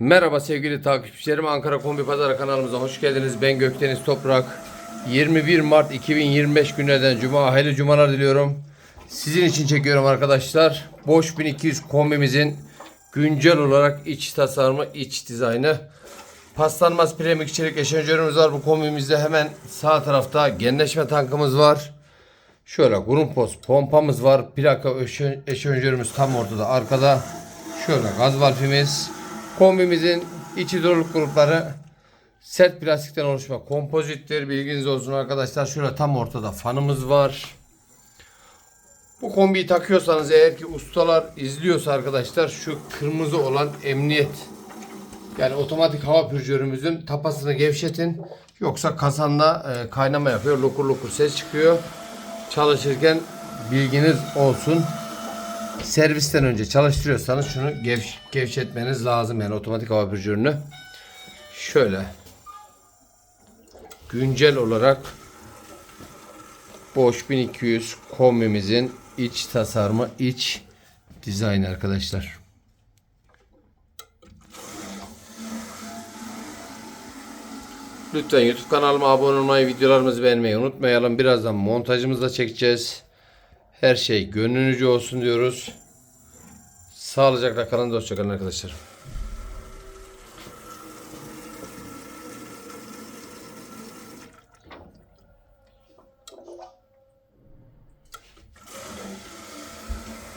Merhaba sevgili takipçilerim. Ankara Kombi Pazarı kanalımıza hoş geldiniz. Ben Gökdeniz Toprak. 21 Mart 2025 günlerden Cuma. Hayırlı cumalar diliyorum. Sizin için çekiyorum arkadaşlar. Boş 1200 kombimizin güncel olarak iç tasarımı, iç dizaynı. Paslanmaz premik çelik eşanjörümüz var. Bu kombimizde hemen sağ tarafta genleşme tankımız var. Şöyle Grumpos pompamız var. Plaka eşan- eşanjörümüz tam ortada arkada. Şöyle gaz valfimiz. Kombimizin iç hidrolik grupları sert plastikten oluşma kompozittir. Bilginiz olsun arkadaşlar. Şöyle tam ortada fanımız var. Bu kombiyi takıyorsanız eğer ki ustalar izliyorsa arkadaşlar şu kırmızı olan emniyet yani otomatik hava pürcörümüzün tapasını gevşetin. Yoksa kazanda e, kaynama yapıyor. Lokur lokur ses çıkıyor. Çalışırken bilginiz olsun. Servisten önce çalıştırıyorsanız şunu gev- gevşetmeniz lazım. Yani otomatik hava pürcörünü. Şöyle. Güncel olarak Bosch 1200 kombimizin iç tasarımı, iç dizayn arkadaşlar. Lütfen YouTube kanalıma abone olmayı, videolarımızı beğenmeyi unutmayalım. Birazdan montajımızı da çekeceğiz. Her şey gönlünüzce olsun diyoruz. Sağlıcakla kalın, hoşçakalın arkadaşlar.